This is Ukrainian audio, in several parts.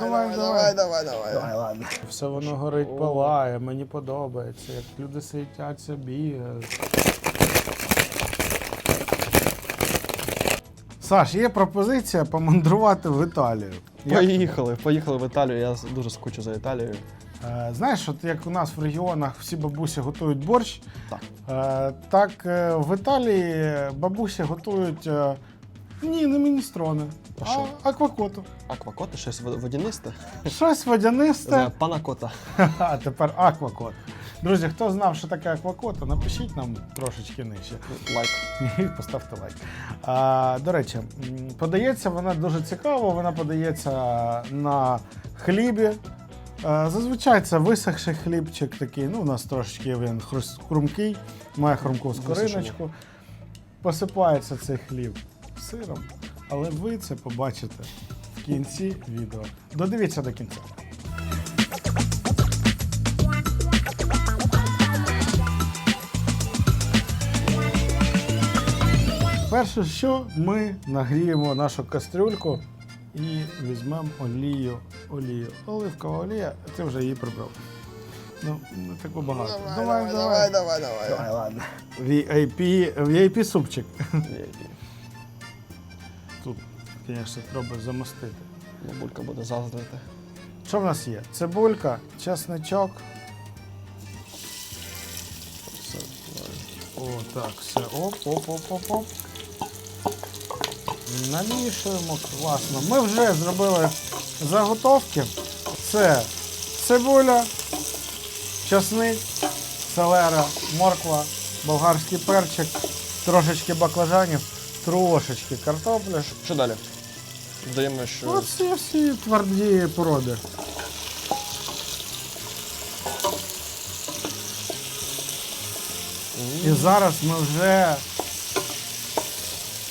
Давай, давай, давай, давай. Давай, ладно. Все воно горить, палає, мені подобається, як люди світяться, бігають. Саш, є пропозиція помандрувати в Італію. Як- Поїхали, поїхали в Італію. Я дуже скучу за Італією. Е, Знаєш, от як у нас в регіонах всі бабусі готують борщ, Так. е, так е, в Італії бабусі готують е, ні, не міністрони, А що? аквакоту. Аквакоти, щось вод- водянисте. Щось водянисте. Панакота. А тепер аквакот. Друзі, хто знав, що таке аквакота, напишіть нам трошечки нижче. Лайк. І поставте лайк. А, до речі, м, подається вона дуже цікаво, вона подається на хлібі. А, зазвичай це висохший хлібчик такий. Ну, у нас трошечки він хрус- хрумкий, має хрумку скориночку. Посипається цей хліб сиром, але ви це побачите в кінці відео. Додивіться до кінця. Перше, що ми нагріємо нашу кастрюльку і візьмемо олію. олію. Оливкова олія, ти вже її прибрав. Ну, не таку багато. Давай, давай. давай, давай. Давай, ладно. VIP, VIP супчик. Тут, звісно, треба замостити. Бабулька буде заздрити. Що в нас є? Цибулька, чесничок. Все. О, так, все. Оп, оп, оп, оп, оп. Намішуємо класно. Ми вже зробили заготовки. Це цибуля, часник, селера, морква, болгарський перчик, трошечки баклажанів, трошечки картопля. Що далі? Додаємо, що Оці всі тверді породи. І зараз ми вже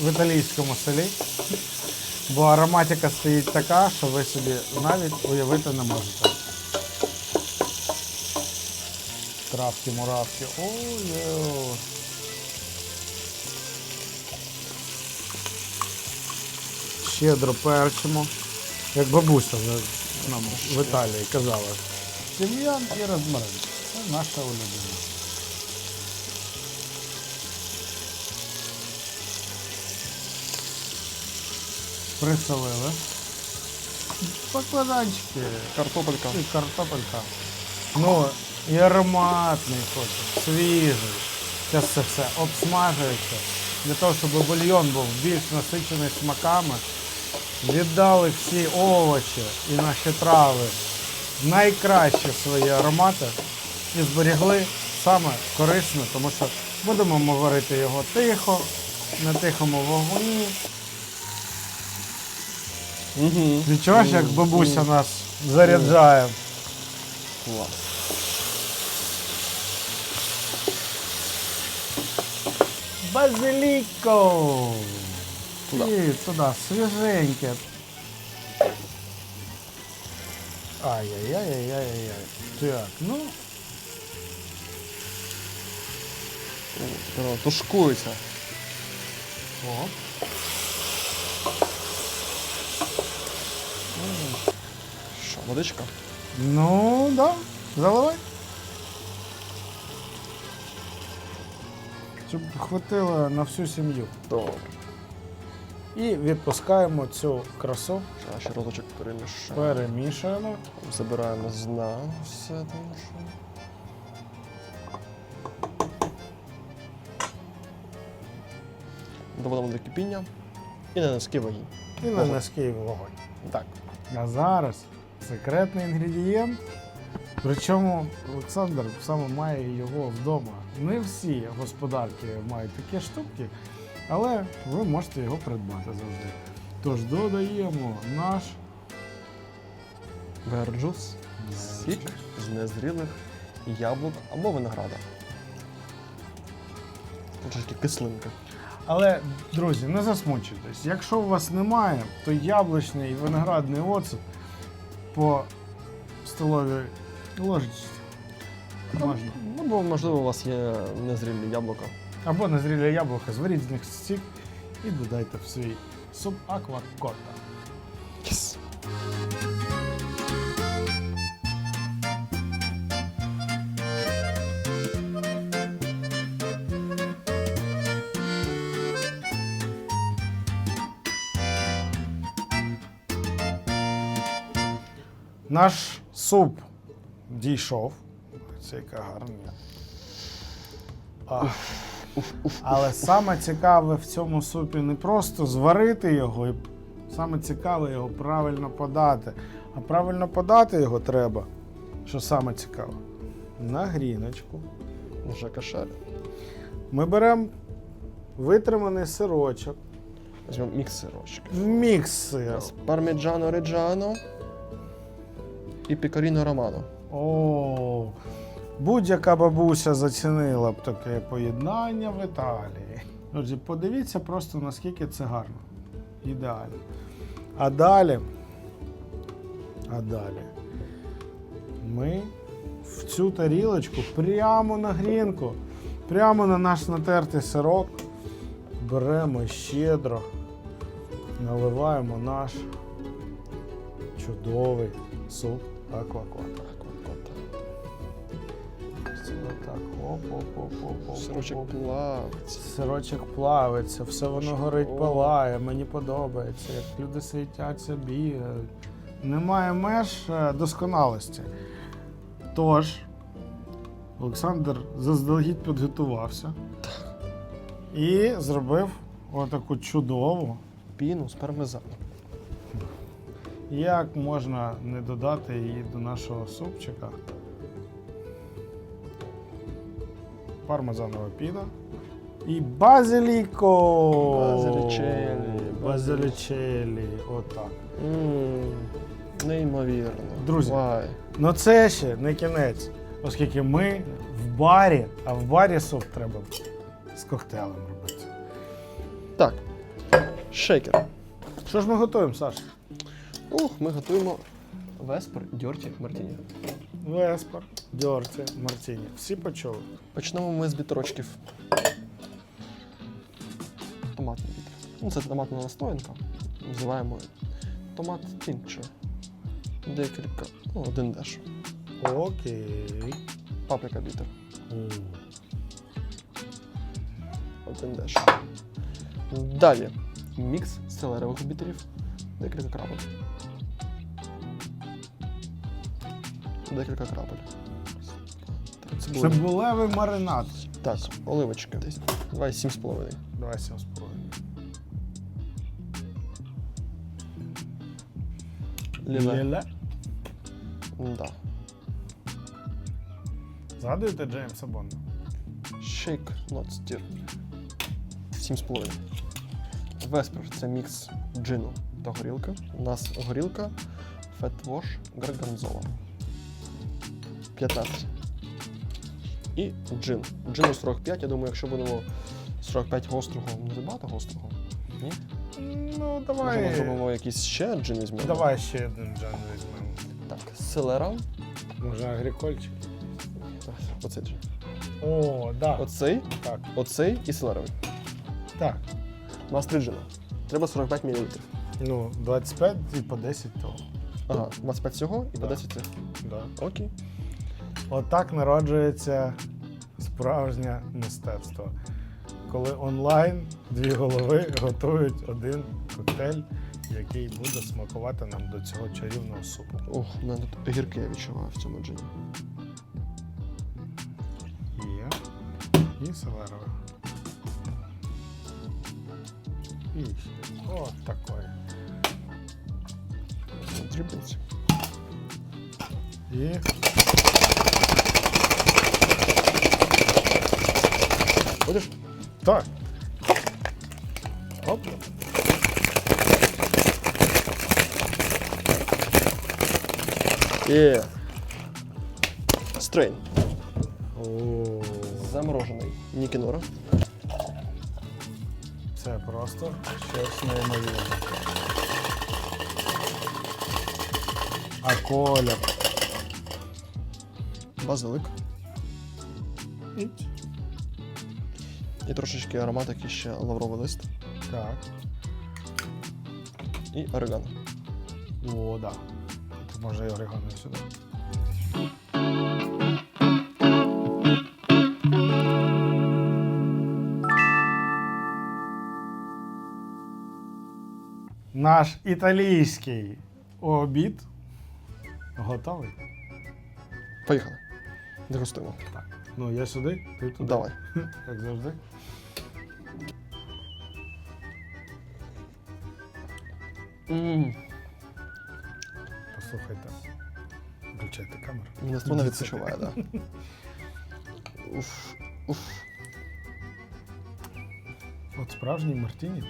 в італійському селі, бо ароматика стоїть така, що ви собі навіть уявити не можете. Травки, муравки. Ой. Щедро перчимо. Як бабуся вже нам в Італії казала. Тим'ян і розмарин. Це наша улюблена. Присолили. Баклажанчики картопелька. і картопелька. Ну, і ароматний хоче, свіжий. Зараз це все обсмажується. Для того, щоб бульйон був більш насичений смаками. Віддали всі овочі і наші трави найкращі свої аромати і зберігли саме корисне, тому що будемо ми варити його тихо, на тихому вогні. Угу. Відчуваєш, як бабуся нас заряджає. Клас. Базиліко! Туди. І туди, свіженьке. Ай-яй-яй-яй-яй-яй. Так, ну, Воно Тушкується. о. Що, водичка? Ну, да, заливай. Щоб хватило на всю сім'ю. Добре. І відпускаємо цю красу, Зараз розочок перемішаємо. перемішуємо. Забираємо з дна все. Що... Доводимо до кипіння і на низький вогонь. І на низький вогонь. Так. А зараз секретний інгредієнт. Причому Олександр саме має його вдома. Не всі господарки мають такі штуки, але ви можете його придбати завжди. Тож додаємо наш Верджус, сік з незрілих яблук або винограда. Трошки кислинка. Але, друзі, не засмучуйтесь. Якщо у вас немає, то яблучний і виноградний оцет по столовій ложечці можна. Ну, бо, можливо, у вас є незрілі яблука або незрілі яблука, зваріть з них стік і додайте в свій суп аквакорта. Yes. Наш суп дійшов. Це яка гарна. Ах. Але саме цікаве в цьому супі не просто зварити його, і саме цікаве його правильно подати. А правильно подати його треба, що саме цікаве, на гріночку. Вже кошер. Ми беремо витриманий сирочок, Візьмемо мікс сирочок. мікс сиру. Парміджано реджано і пікаріно романо. О, будь-яка бабуся зацінила б таке поєднання в Італії. Друзі, подивіться просто наскільки це гарно. Ідеально. А далі. А далі. Ми в цю тарілочку прямо на грінку, прямо на наш натертий сирок беремо щедро, наливаємо наш чудовий суп аквакота. Сирочок плавиться. Сирочок плавиться, все воно горить, палає. Мені подобається, як люди світяться, бігають. Немає меж е, досконалості. Тож, Олександр заздалегідь підготувався і зробив отаку чудову. Піну з пармезану. Як можна не додати її до нашого супчика? Пармезанова піна. І базиліко! Базилічелі, Базилічелі. Отак. Неймовірно. Друзі. Вай. Ну це ще не кінець, оскільки ми в барі, а в барі суп треба з коктейлем робити. Так. Шейкер. Що ж ми готуємо, Саш? Ух, ми готуємо Веспер Дьорті Мартіні. Веспер, дьорці, мартіні. Всі почули? Почнемо ми з біторочків. Томатний бітер. Ну, це томатна настоянка. Називаємо томат тінкчер. Декілька. Ну, один деш. Окей. Паприка бітер. Один деш. Далі. Мікс селерових бітерів. Декілька крапель. Декілька крапель. Цибулина. Цибулевий маринад. Так, оливочки. Десь. Давай 7,5. Давай сім з половиною. Ліле. Ліле. Да. Згадуєте Джеймса Бонда? Shake, not stir. 7,5. Веспер це мікс джину та горілки. У нас горілка Wash Гарганзола. 15. І джин. Джину 45. Я думаю, якщо будемо 45 гострого, не забагато гострого. Ні? Ну, Може, ми зробимо якийсь ще джин візьмемо. Давай ще один джан візьмемо. Так, селера. Може, агрікольчик? Оцей джин. О, да. Оцей, Так. оцей і селеровий. Так. У нас три джина. Треба 45 мл. Ну, 25 і по 10 того. Ага, 25 цього і по Да. 10 цих. Да. Окей. Отак народжується справжнє мистецтво. Коли онлайн дві голови готують один коктейль, який буде смакувати нам до цього чарівного супу. Ох, у мене тут огірки я відчуваю в цьому джині. Є. І селерове. І ще. От такої. Дрібниці. І. Будеш? Так. Оп. Є. Стрейн. О, Заморожений. Нікінора. це просто щось неймовірне. А колір. Базилик. І трошечки ароматики ще лавровий лист. Так. І орегано. О, да. Тут може і орегано сюди. Наш італійський обід Готовий? Поїхали. Дегустуємо. Так. Ну, я сюди, ти туди. Давай. Як завжди. М, Послухайте. Включайте камеру. Дивіться. відпочиває, так. Да. Уф, уф. От справжній Мартіні.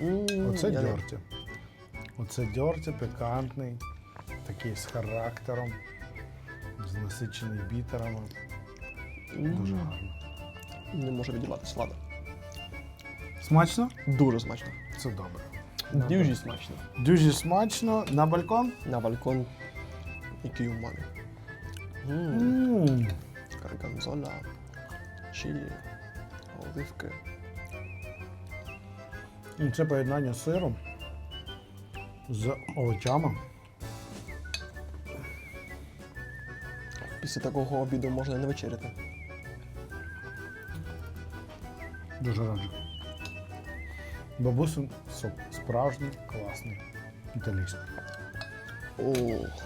М, Оце я не- дьорті. Оце дьорті пікантний, такий з характером, насичений бітерами. Дуже гарно. Не можу відірватися, ладно. Смачно? Дуже смачно. Це добре. Дуже смачно. Дуже смачно. На балкон? На балкон який умамі. М, М, Карганзола, чилі, оливки. І Це поєднання з сиром з овочами. Після такого обіду можна і не вечеряти. Дуже раджу. Бабусин суп. Справжній, класний. Італійський. Ох,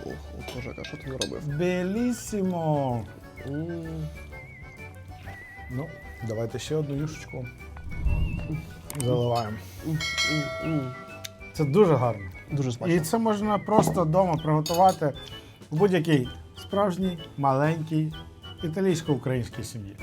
ох, ох, кожака, що ти не робив? Белісімо! М, Ну, давайте ще одну юшечку. Заливаємо. Це дуже гарно. Дуже І смачно. це можна просто вдома приготувати в будь-якій справжній, маленькій італійсько-українській сім'ї.